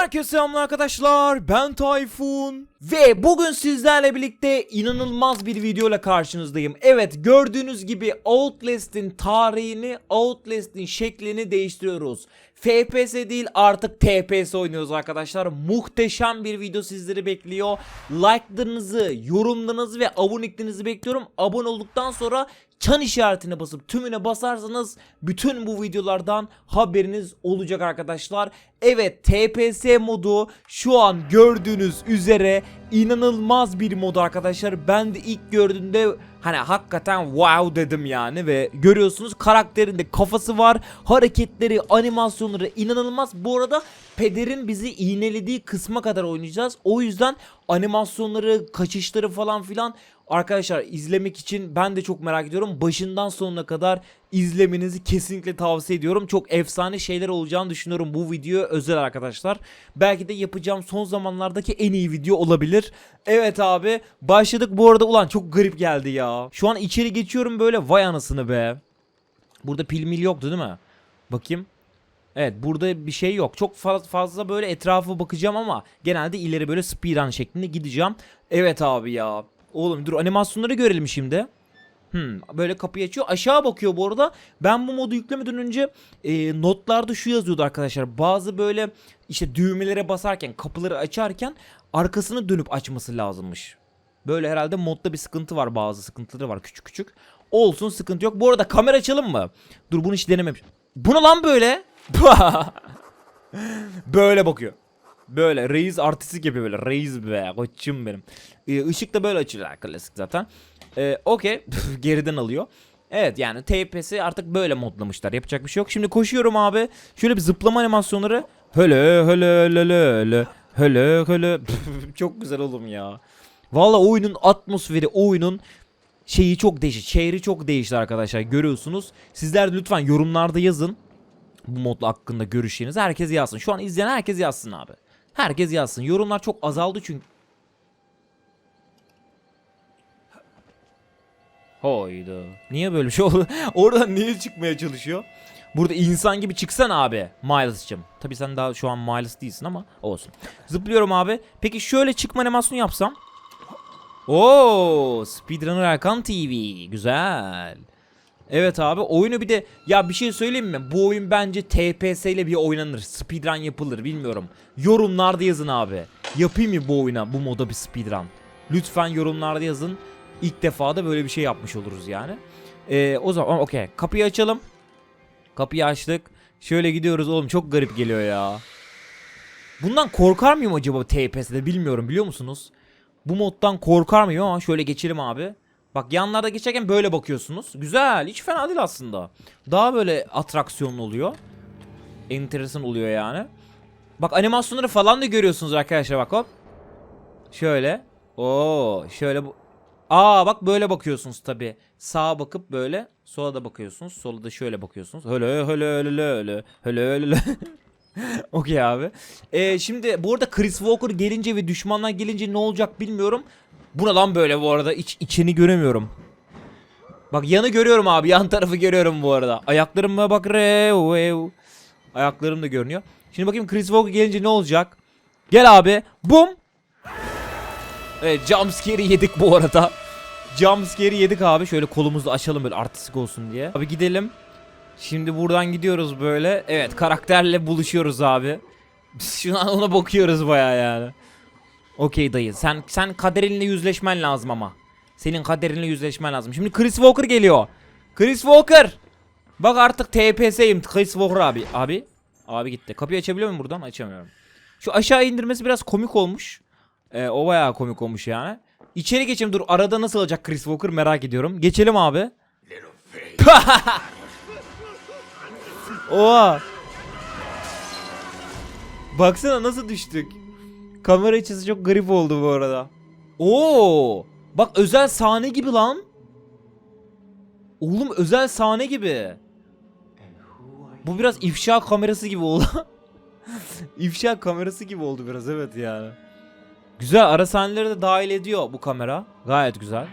Herkese selamlar arkadaşlar. Ben Tayfun. Ve bugün sizlerle birlikte inanılmaz bir video ile karşınızdayım. Evet gördüğünüz gibi Outlast'in tarihini, Outlast'in şeklini değiştiriyoruz. FPS değil artık TPS oynuyoruz arkadaşlar. Muhteşem bir video sizleri bekliyor. Like'larınızı, yorumlarınızı ve aboneliklerinizi bekliyorum. Abone olduktan sonra çan işaretine basıp tümüne basarsanız bütün bu videolardan haberiniz olacak arkadaşlar. Evet TPS modu şu an gördüğünüz üzere inanılmaz bir mod arkadaşlar. Ben de ilk gördüğümde hani hakikaten wow dedim yani ve görüyorsunuz karakterinde kafası var. Hareketleri, animasyonları inanılmaz. Bu arada Peder'in bizi iğnelediği kısma kadar oynayacağız. O yüzden animasyonları, kaçışları falan filan Arkadaşlar izlemek için ben de çok merak ediyorum. Başından sonuna kadar izlemenizi kesinlikle tavsiye ediyorum. Çok efsane şeyler olacağını düşünüyorum bu video özel arkadaşlar. Belki de yapacağım son zamanlardaki en iyi video olabilir. Evet abi başladık bu arada ulan çok garip geldi ya. Şu an içeri geçiyorum böyle vay anasını be. Burada pil mil yoktu değil mi? Bakayım. Evet burada bir şey yok. Çok fa- fazla böyle etrafa bakacağım ama genelde ileri böyle speedrun şeklinde gideceğim. Evet abi ya. Oğlum dur animasyonları görelim şimdi. Hmm, böyle kapıyı açıyor. Aşağı bakıyor bu arada. Ben bu modu yüklemeden önce e, notlarda şu yazıyordu arkadaşlar. Bazı böyle işte düğmelere basarken, kapıları açarken arkasını dönüp açması lazımmış. Böyle herhalde modda bir sıkıntı var. Bazı sıkıntıları var küçük küçük. Olsun sıkıntı yok. Bu arada kamera açalım mı? Dur bunu hiç denememiş. Bu ne lan böyle? böyle bakıyor. Böyle reis artistik yapıyor böyle. Reis be koçum benim. Ee, ışık da böyle açılıyor klasik zaten. Ee, Okey. Geriden alıyor. Evet yani TPS'i artık böyle modlamışlar. Yapacak bir şey yok. Şimdi koşuyorum abi. Şöyle bir zıplama animasyonları. Höle höle höle höle. Höle höle. çok güzel oğlum ya. Valla oyunun atmosferi, oyunun şeyi çok değişti. Şehri çok değişti arkadaşlar. Görüyorsunuz. Sizler de lütfen yorumlarda yazın. Bu modla hakkında görüşlerinizi herkes yazsın. Şu an izleyen herkes yazsın abi. Herkes yazsın. Yorumlar çok azaldı çünkü. Hayda. Niye böyle bir şey oldu? Oradan niye çıkmaya çalışıyor? Burada insan gibi çıksan abi Miles'cım. Tabi sen daha şu an Miles değilsin ama olsun. Zıplıyorum abi. Peki şöyle çıkma animasyonu yapsam. Oo, Speedrunner Erkan TV. Güzel. Evet abi oyunu bir de ya bir şey söyleyeyim mi? Bu oyun bence TPS ile bir oynanır. Speedrun yapılır bilmiyorum. Yorumlarda yazın abi. Yapayım mı bu oyuna bu moda bir speedrun? Lütfen yorumlarda yazın. İlk defa da böyle bir şey yapmış oluruz yani. Ee, o zaman okey. Kapıyı açalım. Kapıyı açtık. Şöyle gidiyoruz oğlum çok garip geliyor ya. Bundan korkar mıyım acaba TPS'de bilmiyorum biliyor musunuz? Bu moddan korkar mıyım ama şöyle geçelim abi. Bak yanlarda geçerken böyle bakıyorsunuz. Güzel. Hiç fena değil aslında. Daha böyle atraksiyonlu oluyor. Enteresan oluyor yani. Bak animasyonları falan da görüyorsunuz arkadaşlar bak hop. Şöyle. Oo, şöyle bu. Aa bak böyle bakıyorsunuz tabi. Sağa bakıp böyle sola da bakıyorsunuz. Sola da şöyle bakıyorsunuz. Höle höle höle höle höle höle. Okey abi. Ee, şimdi bu arada Chris Walker gelince ve düşmanlar gelince ne olacak bilmiyorum. Bu ne lan böyle bu arada? İç, içini göremiyorum. Bak yanı görüyorum abi. Yan tarafı görüyorum bu arada. Ayaklarıma bak. Rev, rev. Ayaklarım da görünüyor. Şimdi bakayım Chris Walker gelince ne olacak? Gel abi. Bum. Evet jumpscare'i yedik bu arada. Jumpscare'i yedik abi. Şöyle kolumuzu açalım böyle artistik olsun diye. Abi gidelim. Şimdi buradan gidiyoruz böyle. Evet karakterle buluşuyoruz abi. Biz şu an ona bakıyoruz baya yani. Okey dayı. Sen sen kaderinle yüzleşmen lazım ama. Senin kaderinle yüzleşmen lazım. Şimdi Chris Walker geliyor. Chris Walker. Bak artık TPS'yim Chris Walker abi. Abi. Abi gitti. Kapıyı açabiliyor muyum buradan? Açamıyorum. Şu aşağı indirmesi biraz komik olmuş. Ee, o bayağı komik olmuş yani. İçeri geçelim. Dur arada nasıl olacak Chris Walker merak ediyorum. Geçelim abi. Oha. Baksana nasıl düştük. Kamera açısı çok garip oldu bu arada. Oo! Bak özel sahne gibi lan. Oğlum özel sahne gibi. Bu biraz ifşa kamerası gibi oldu. ifşa kamerası gibi oldu biraz evet yani. Güzel ara sahneleri de dahil ediyor bu kamera. Gayet güzel.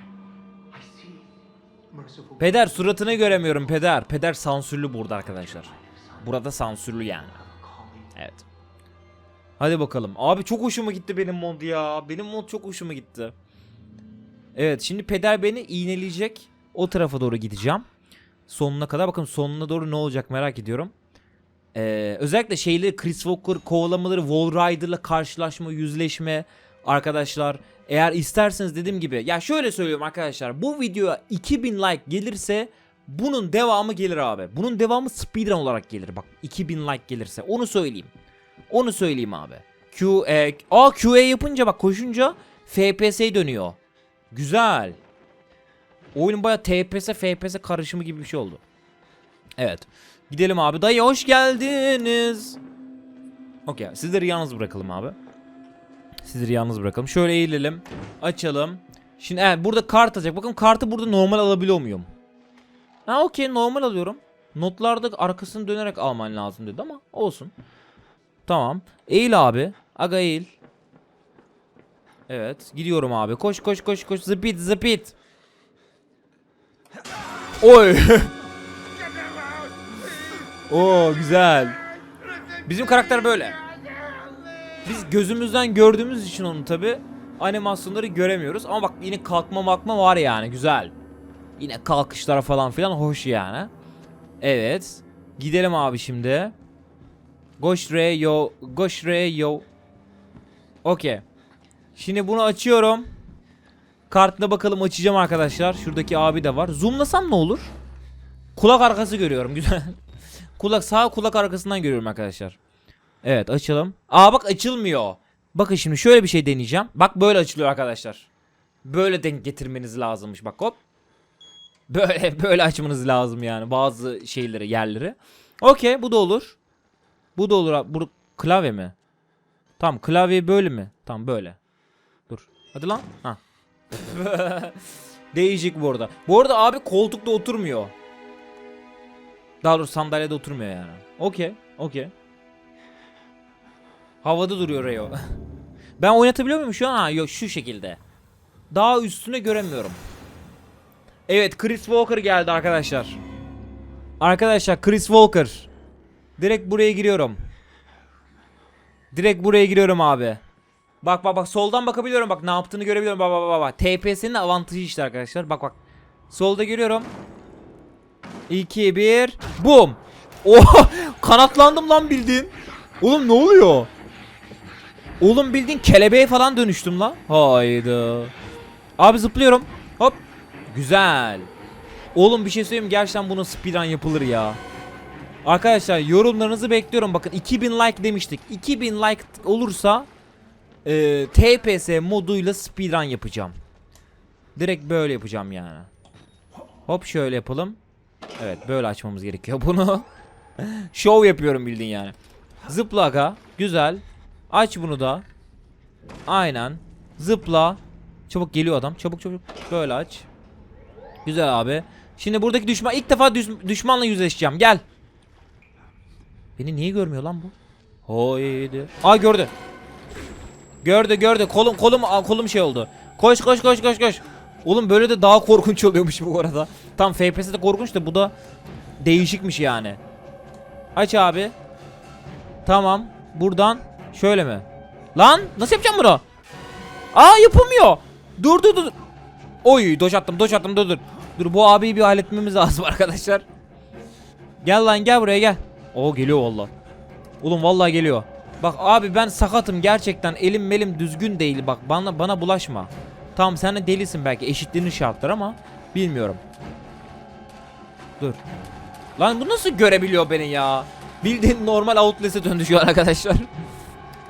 Peder suratını göremiyorum peder. Peder sansürlü burada arkadaşlar. Burada sansürlü yani. Evet. Hadi bakalım. Abi çok hoşuma gitti benim mod ya. Benim mod çok hoşuma gitti. Evet şimdi peder beni iğneleyecek. O tarafa doğru gideceğim. Sonuna kadar bakın sonuna doğru ne olacak merak ediyorum. Ee, özellikle şeyleri Chris Walker kovalamaları, Wall Rider'la karşılaşma, yüzleşme arkadaşlar. Eğer isterseniz dediğim gibi ya şöyle söylüyorum arkadaşlar. Bu videoya 2000 like gelirse bunun devamı gelir abi. Bunun devamı speedrun olarak gelir. Bak 2000 like gelirse onu söyleyeyim. Onu söyleyeyim abi. Q e, A QA yapınca bak koşunca FPS dönüyor. Güzel. Oyun baya TPS FPS karışımı gibi bir şey oldu. Evet. Gidelim abi. Dayı hoş geldiniz. Okey. Sizleri yalnız bırakalım abi. Sizleri yalnız bırakalım. Şöyle eğilelim. Açalım. Şimdi evet burada kart atacak. Bakın kartı burada normal alabiliyor muyum? Ha okey normal alıyorum. Notlarda arkasını dönerek alman lazım dedi ama olsun. Tamam. Eğil abi. Aga eğil. Evet. Gidiyorum abi. Koş koş koş koş. Zıpit zıpit. Oy. Oo güzel. Bizim karakter böyle. Biz gözümüzden gördüğümüz için onu tabi animasyonları göremiyoruz. Ama bak yine kalkma makma var yani güzel. Yine kalkışlara falan filan hoş yani. Evet. Gidelim abi şimdi. Goş re yo. Goş re yo. Okey. Şimdi bunu açıyorum. Kartına bakalım açacağım arkadaşlar. Şuradaki abi de var. Zoomlasam ne olur? Kulak arkası görüyorum. Güzel. kulak sağ kulak arkasından görüyorum arkadaşlar. Evet açalım. Aa bak açılmıyor. Bakın şimdi şöyle bir şey deneyeceğim. Bak böyle açılıyor arkadaşlar. Böyle denk getirmeniz lazımmış bak hop. Böyle böyle açmanız lazım yani bazı şeyleri yerleri. Okey bu da olur. Bu da olur. Bu klavye mi? Tamam klavye böyle mi? Tamam böyle. Dur. Hadi lan. Ha. Değişik bu arada. Bu arada abi koltukta oturmuyor. Daha doğrusu sandalyede oturmuyor yani. Okey. Okey. Havada duruyor Rayo. ben oynatabiliyor muyum şu an? Ha yok şu şekilde. Daha üstüne göremiyorum. Evet Chris Walker geldi arkadaşlar. Arkadaşlar Chris Walker. Direkt buraya giriyorum. Direkt buraya giriyorum abi. Bak bak bak soldan bakabiliyorum bak ne yaptığını görebiliyorum bak bak bak bak. TPS'nin avantajı işte arkadaşlar. Bak bak. Solda görüyorum. 2 1 Boom. Oha kanatlandım lan bildiğin. Oğlum ne oluyor? Oğlum bildiğin kelebeğe falan dönüştüm lan. Hayda. Abi zıplıyorum. Hop. Güzel. Oğlum bir şey söyleyeyim gerçekten buna speedrun yapılır ya. Arkadaşlar yorumlarınızı bekliyorum. Bakın 2000 like demiştik. 2000 like olursa e, TPS moduyla speedrun yapacağım. Direkt böyle yapacağım yani. Hop şöyle yapalım. Evet böyle açmamız gerekiyor bunu. Show yapıyorum bildiğin yani. Zıpla aga. Güzel. Aç bunu da. Aynen. Zıpla. Çabuk geliyor adam. Çabuk çabuk. Böyle aç. Güzel abi. Şimdi buradaki düşman ilk defa düş- düşmanla yüzleşeceğim. Gel. Beni niye görmüyor lan bu? Haydi. Aa gördü. Gördü gördü. Kolum kolum kolum şey oldu. Koş koş koş koş koş. Oğlum böyle de daha korkunç oluyormuş bu arada. Tam FPS'de korkunç da bu da değişikmiş yani. Aç abi. Tamam. Buradan şöyle mi? Lan nasıl yapacağım bunu? Aa yapamıyor. Dur dur dur. Oy doç attım doç attım dur dur. Dur bu abiyi bir halletmemiz lazım arkadaşlar. Gel lan gel buraya gel. Oo geliyor valla. Oğlum vallahi geliyor. Bak abi ben sakatım gerçekten elim melim düzgün değil bak bana bana bulaşma. Tamam sen de delisin belki eşitliğinin şartları ama bilmiyorum. Dur. Lan bu nasıl görebiliyor beni ya? Bildiğin normal outless'e döndü şu an arkadaşlar.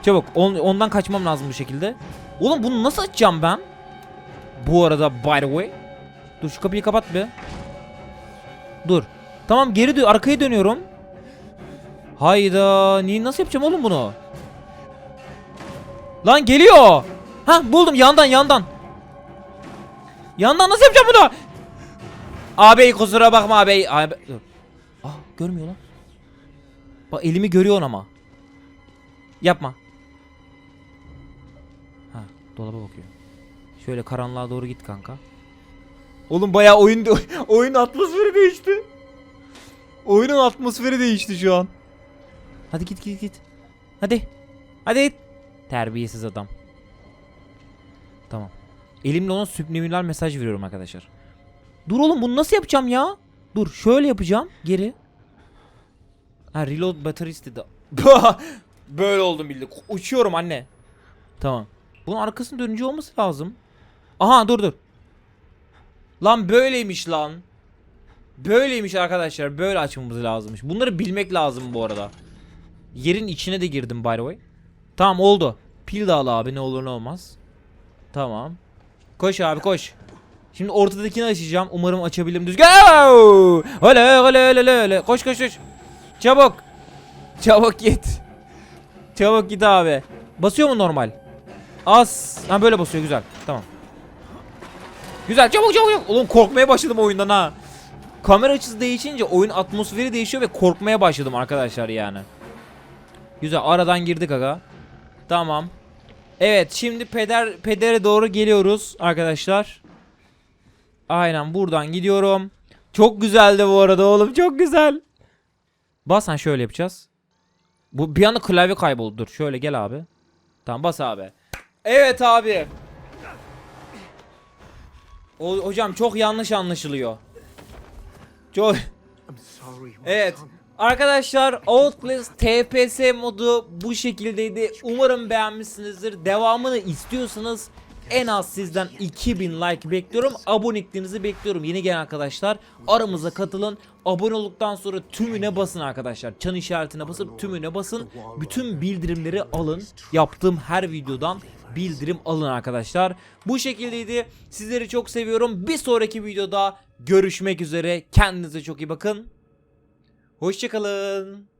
Çabuk on- ondan kaçmam lazım bu şekilde. Oğlum bunu nasıl açacağım ben? Bu arada by the way. Dur şu kapıyı kapat be. Dur. Tamam geri dön arkaya dönüyorum. Hayda. Niye nasıl yapacağım oğlum bunu? Lan geliyor. Ha buldum yandan yandan. Yandan nasıl yapacağım bunu? Abi kusura bakma abi. abi. Dur. Aa görmüyor lan. Bak elimi görüyorsun ama. Yapma. Ha dolaba bakıyor. Şöyle karanlığa doğru git kanka. Oğlum bayağı oyun oyun atmosferi değişti. Oyunun atmosferi değişti şu an. Hadi git git git. Hadi. Hadi. Terbiyesiz adam. Tamam. Elimle ona subliminal mesaj veriyorum arkadaşlar. Dur oğlum bunu nasıl yapacağım ya? Dur şöyle yapacağım. Geri. Ha reload battery istedi. Böyle oldum bildik. Uçuyorum anne. Tamam. Bunun arkasının dönünce olması lazım. Aha dur dur. Lan böyleymiş lan. Böyleymiş arkadaşlar. Böyle açmamız lazımmış. Bunları bilmek lazım bu arada. Yerin içine de girdim by the way. Tamam oldu. Pil de al abi ne olur ne olmaz. Tamam. Koş abi koş. Şimdi ortadakini açacağım. Umarım açabilirim düzgün. Öyle öyle öyle öyle. Koş koş koş. Çabuk. Çabuk git. Çabuk git abi. Basıyor mu normal? Az. Ha böyle basıyor güzel. Tamam. Güzel çabuk çabuk çabuk. Oğlum korkmaya başladım oyundan ha. Kamera açısı değişince oyun atmosferi değişiyor ve korkmaya başladım arkadaşlar yani. Güzel aradan girdik aga. Tamam. Evet şimdi peder pedere doğru geliyoruz arkadaşlar. Aynen buradan gidiyorum. Çok güzeldi bu arada oğlum çok güzel. Bas ha şöyle yapacağız. Bu bir anda klavye kayboldu. Dur şöyle gel abi. Tamam bas abi. Evet abi. O, hocam çok yanlış anlaşılıyor. Çok Evet. Arkadaşlar Outlast TPS modu bu şekildeydi. Umarım beğenmişsinizdir. Devamını istiyorsanız en az sizden 2000 like bekliyorum. Aboneliklerinizi bekliyorum. Yeni gelen arkadaşlar aramıza katılın. Abone olduktan sonra tümüne basın arkadaşlar. Çan işaretine basıp tümüne basın. Bütün bildirimleri alın. Yaptığım her videodan bildirim alın arkadaşlar. Bu şekildeydi. Sizleri çok seviyorum. Bir sonraki videoda görüşmek üzere. Kendinize çok iyi bakın. Hoşçakalın.